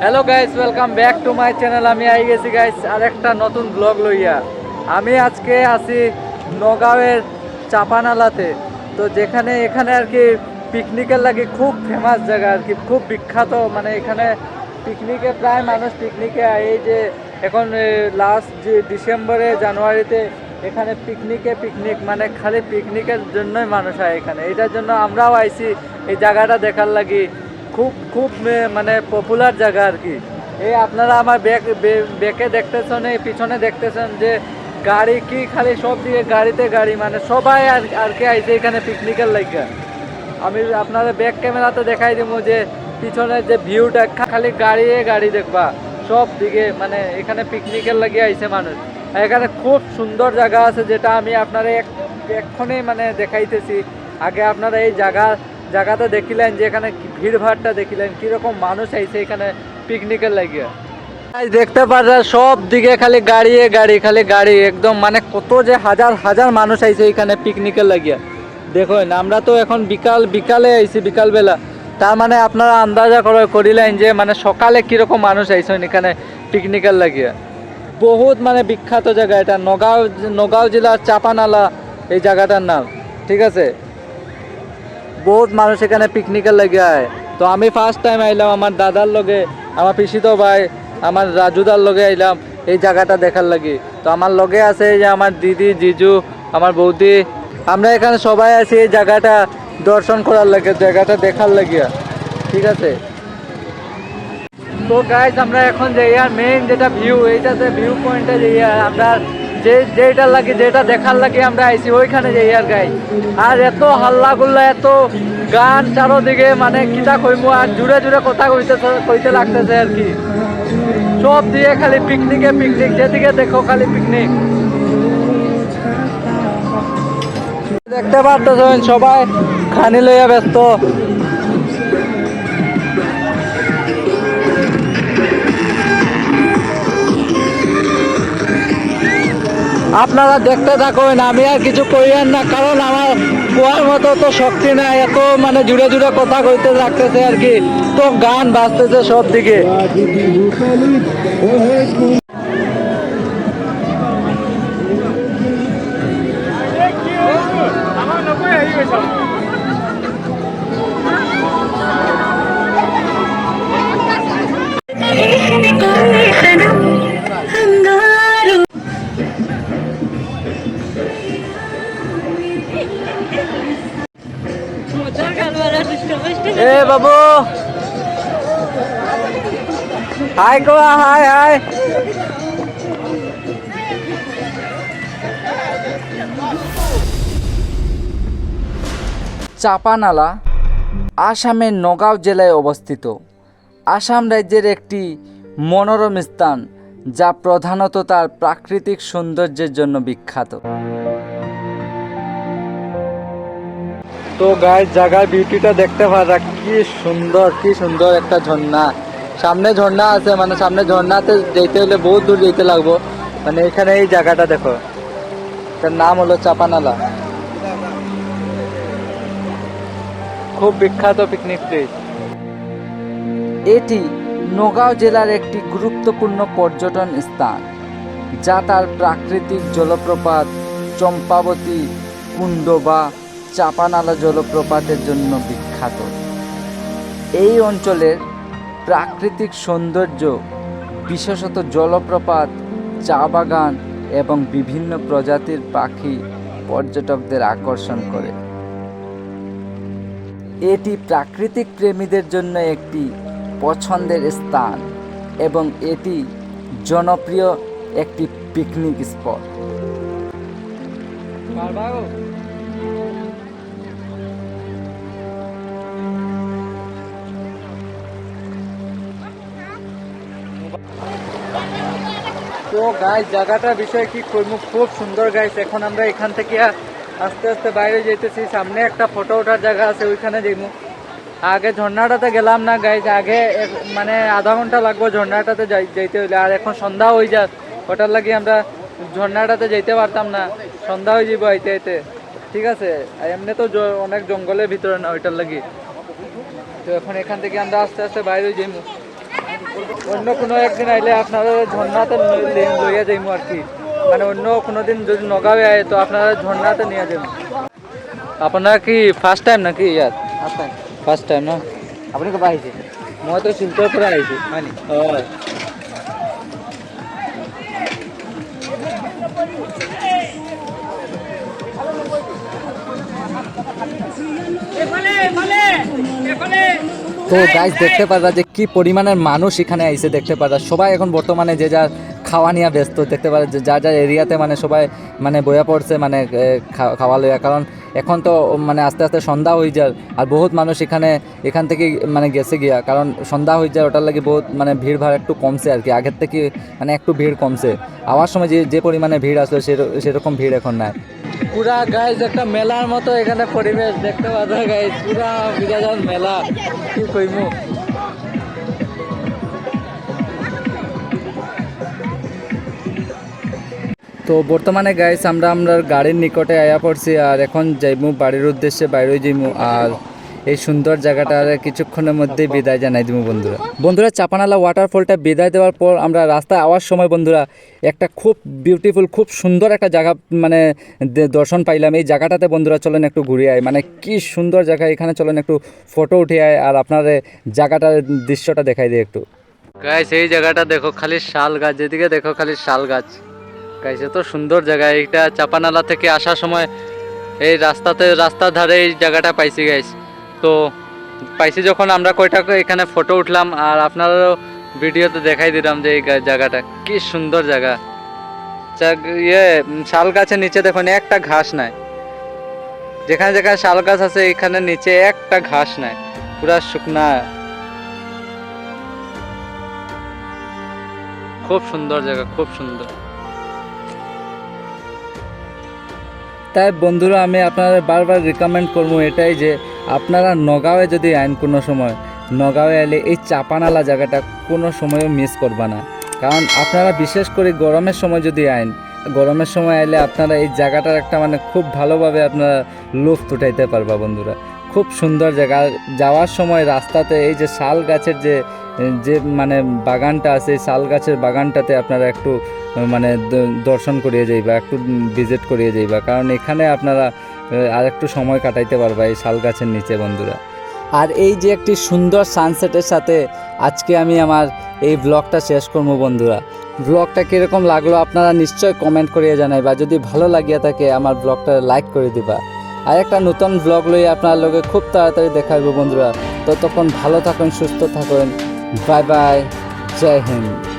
Hello guys welcome back to my channel আমি আই গেছি গাইস আরেকটা নতুন ব্লগ লইয়া। আমি আজকে আছি নগাঁওয়ের চাপানালাতে। তো যেখানে, এখানে আর কি পিকনিকের লাগে খুব ফেমাস জায়গা আর কি, খুব বিখ্যাত। মানে এখানে পিকনিকে প্রায় মানুষ পিকনিকে এই যে এখন লাস্ট যে ডিসেম্বরে, জানুয়ারিতে এখানে পিকনিকে পিকনিক মানে খালি পিকনিকের জন্যই মানুষ হয় এখানে। এটার জন্য আমরাও আইছি এই জায়গাটা দেখার লাগি। খুব খুব মানে পপুলার জায়গা আর কি। এই আপনারা আমার ব্যাক ব্যাকে দেখতেছেন, এই পিছনে দেখতেছেন যে গাড়ি কি খালি সব দিকে গাড়িতে গাড়ি মানে সবাই আর আর কি আইছে এখানে পিকনিকের লাগা আমি আপনাদের ব্যাক ক্যামেরাতে দেখাই দিব যে পিছনের যে ভিউটা খালি গাড়ি গাড়ি দেখবা। সব দিকে মানে এখানে পিকনিকের লাগিয়ে আইছে মানুষ। এখানে খুব সুন্দর জায়গা আছে যেটা আমি আপনারা এক এক্ষণে মানে দেখাইতেছি। আগে আপনারা এই জায়গা জায়গাটা দেখিলেন যে এখানে কি ভিড় ভাড়টা দেখিলেন, কীরকম মানুষ আইছে এখানে পিকনিকের লাগিয়ে। দেখতে পাচ্ছেন সব দিকে খালি গাড়ি গাড়ি, খালি গাড়ি, একদম মানে কত যে হাজার হাজার মানুষ আইছে এখানে পিকনিকের লাগিয়া। দেখুন, আমরা তো এখন বিকাল, বিকালে আইছি, বিকালবেলা। তার মানে আপনারা আন্দাজা করে করিলেন যে মানে সকালে কীরকম মানুষ আইছেন এখানে পিকনিকের লাগিয়া। বহুত মানে বিখ্যাত জায়গা এটা, নগাঁও নগাঁও জেলার চাপানালা এই জায়গাটার নাম, ঠিক আছে? বহুত মানুষ এখানে পিকনিকের লাগে আয়। তো আমি ফার্স্ট টাইম আইলাম আমার দাদার লগে, আমার পিসিতো ভাই, আমার রাজুদার লগে আইলাম এই জায়গাটা দেখার লাগি। তো আমার লগে আছে যে আমার দিদি, জিজু, আমার বৌদি। আমরা এখানে সবাই আছি এই জায়গাটা দর্শন করার লাগে, জায়গাটা দেখার লাগিয়া ঠিক আছে? তো গাইজ আমরা এখন যাই মেইন যেটা ভিউ এইটাতে ভিউ পয়েন্টে যাই আমরা যে যেটা লাগে, যেটা দেখার লাগে আমরা আইছি, ওইখানে যাই আর গাই। আর এত হাল্লা গুল্লা এত গান চারোদিকে মানে কিতা কইমু, আর জুড়ে জুড়ে কথা কইতে কইতে লাগতেছে আর কি। সব দিয়ে খালি পিকনিকে পিকনিক যেদিকে দেখো খালি পিকনিক দেখতে পারতেছেন সবাই, খানি লইয়া ব্যস্ত। আপনারা দেখতে থাকুন, আমি আর কিছু করিয়েন না, কারণ আমার কোয়ার মতো তো শক্তি না এত মানে জুড়ে জুড়ে কথা কইতে থাকতেছে আর কি। তো গান বাজতেছে সব দিকে হাই কোয়া হাই হাই। চাপানালা আসামের নগাঁও জেলায় অবস্থিত। আসাম রাজ্যের একটি মনোরম স্থান, যা প্রধানত তার প্রাকৃতিক সৌন্দর্যের জন্য বিখ্যাত। তো গায়ে জায়গার বিউটিটা দেখতে পারা কি সুন্দর কি সুন্দর একটা ঝর্ণা। সামনে ঝর্ণা আছে মানে সামনে ঝর্ণাতে যেতে হলে বহুত দূর যেতে লাগবো। মানে এখানে এই জায়গাটা দেখো। তার নাম হলো চাপানালা। খুব বিখ্যাত পিকনিক প্লেস এটি নগাঁও জেলার একটি গুরুত্বপূর্ণ পর্যটন স্থান, যা তার প্রাকৃতিক জলপ্রপাত চম্পাবতী কুণ্ড বা চাপানালা জলপ্রপাতের জন্য বিখ্যাত। এই অঞ্চলের প্রাকৃতিক সৌন্দর্য, বিশেষত জলপ্রপাত, চা বাগান এবং বিভিন্ন প্রজাতির পাখি পর্যটকদের আকর্ষণ করে। এটি প্রাকৃতিক প্রেমীদের জন্য একটি পছন্দের স্থান এবং এটি জনপ্রিয় একটি পিকনিক স্পট তো গাইস জায়গাটা বিষয়ে কি করব খুব সুন্দর গাইস এখন আমরা এখান থেকে আস্তে আস্তে বাইরে যেতেছি, সামনে একটা ফটো ওঠার জায়গা আছে, ওইখানে যাইবো আগে ঝর্ণাটাতে গেলাম না গাইস আগে মানে আধা ঘণ্টা লাগবো ঝর্ণাটাতে যাই- যাইতে হইলে, আর এখন সন্ধ্যা হয়ে যাক, ওটার লাগি আমরা ঝর্ণাটাতে যাইতে পারতাম না, সন্ধ্যা হয়ে যাব আইতে আইতে। ঠিক আছে এমনি তো অনেক জঙ্গলের ভিতরে না, ওইটার লাগি। তো এখন এখান থেকে আমরা আস্তে আস্তে বাইরে যাইমু অন্য কোনো একদিন আইলে আপনারা ঝর্ণাতে লইয়া যাইমু আর কি। মানে অন্য কোনো দিন যদি নগাঁও আয় তো আপনারা ঝর্ণাতে নিয়ে যাবেন আপনার কি ফার্স্ট টাইম নাকি ইয়াত? ফার্স্ট টাইম না? আপুনি কবে আহিছে? মই তো শিলচর পৰা আহিছোঁ। হয় নি? হয়। তো গাইজ দেখতে পারা যে কি পরিমাণের মানুষ এখানে আইসে দেখতে পারা সবাই এখন বর্তমানে যে যার খাওয়া নিয়ে ব্যস্ত, দেখতে পারে যে যা যা এরিয়াতে মানে সবাই মানে বয়া পড়ছে মানে খাওয়া লইয়া কারণ এখন তো মানে আস্তে আস্তে সন্ধ্যা হয়ে যায় আর বহুত মানুষ এখানে, এখান থেকে মানে গেছে গিয়া। কারণ সন্ধ্যা হয়ে যায় ওটার লাগে বহুত মানে ভিড় ভাড় একটু কমছে আর কি। আগের থেকে মানে একটু ভিড় কমছে। আওয়ার সময় যে যে পরিমাণে ভিড় আসলো সেরকম ভিড় এখন নাই। পুরা গাইজ একটা মেলার মতো এখানে পরিবেশ দেখতে পাওয়া গাইজ পুরা বিরাজার মেলা। কি কইমু? তো বর্তমানে গাইজ আমরা আমরা গাড়ির নিকটে আয়া পড়ছি আর এখন যাইমু বাড়ির উদ্দেশ্যে, বাইরে যাইমু। আর এই সুন্দর জায়গাটার কিছুক্ষণের মধ্যে বিদায় জানাই দিব বন্ধুরা। বন্ধুরা, চাপানালা ওয়াটারফলটা বিদায় দেওয়ার পর আমরা রাস্তায় আওয়ার সময় বন্ধুরা, একটা খুব বিউটিফুল খুব সুন্দর একটা জায়গা মানে দর্শন পাইলাম। এই জায়গাটাতে বন্ধুরা চলেন একটু ঘুরে আয়। মানে কি সুন্দর জায়গা। এখানে চলেন একটু ফটো উঠে আয় আর আপনার জায়গাটার দৃশ্যটা দেখাই দিই একটু। গাইস এই জায়গাটা দেখো, খালি শাল গাছ। যেদিকে দেখো, খালি শাল গাছ। গাইস এত সুন্দর জায়গা। এইটা চাপানালা থেকে আসার সময় এই রাস্তাতে, রাস্তার ধারে এই জায়গাটা পাইছি গাইস তো পাইছি যখন আমরা কয়টা এখানে ফটো উঠলাম আর আপনারাও ভিডিওতে দেখাই দিলাম যে এই জায়গাটা। কি সুন্দর জায়গা। ইয়ে শাল গাছের নিচে দেখুন, একটা ঘাস নাই। যেখানে যেখানে শাল গাছ আছে, এখানে নিচে একটা ঘাস নাই। পুরা শুকনা। খুব সুন্দর জায়গা, খুব সুন্দর। তাই বন্ধুরা, আমি আপনাদের বারবার রিকমেন্ড করব এটাই যে আপনারা নগাঁওয়ে যদি আইন কোনো সময়, নগাঁওয়ে এলে এই চাপানালা জায়গাটা কোনো সময়ও মিস করবা না। কারণ আপনারা বিশেষ করে গরমের সময় যদি আইন, গরমের সময় এলে আপনারা এই জায়গাটার একটা মানে খুব ভালোভাবে আপনারা লুফত উঠাইতে পারবা বন্ধুরা। খুব সুন্দর জায়গা। যাওয়ার সময় রাস্তাতে এই যে শাল গাছের যে যে মানে বাগানটা আছে শাল গাছের বাগানটাতে আপনারা একটু মানে দর্শন করিয়ে যাইবা, একটু ভিজিট করিয়ে যাইবা। কারণ এখানে আপনারা আর একটু সময় কাটাইতে পারবা এই শাল গাছের নিচে, বন্ধুরা। আর এই যে একটি সুন্দর সানসেটের সাথে আজকে আমি আমার এই ব্লগটা শেষ করব, বন্ধুরা। ব্লগটা কীরকম লাগল আপনারা নিশ্চয় কমেন্ট করিয়ে জানাই বা যদি ভালো লাগিয়া থাকে, আমার ব্লগটা লাইক করে দিবা। আর একটা নতুন ব্লগ লইয়ে আপনার লোকে খুব তাড়াতাড়ি দেখা হইব, বন্ধুরা। ততক্ষণ ভালো থাকুন, সুস্থ থাকুন। বাই বাই জয় হিন্দ।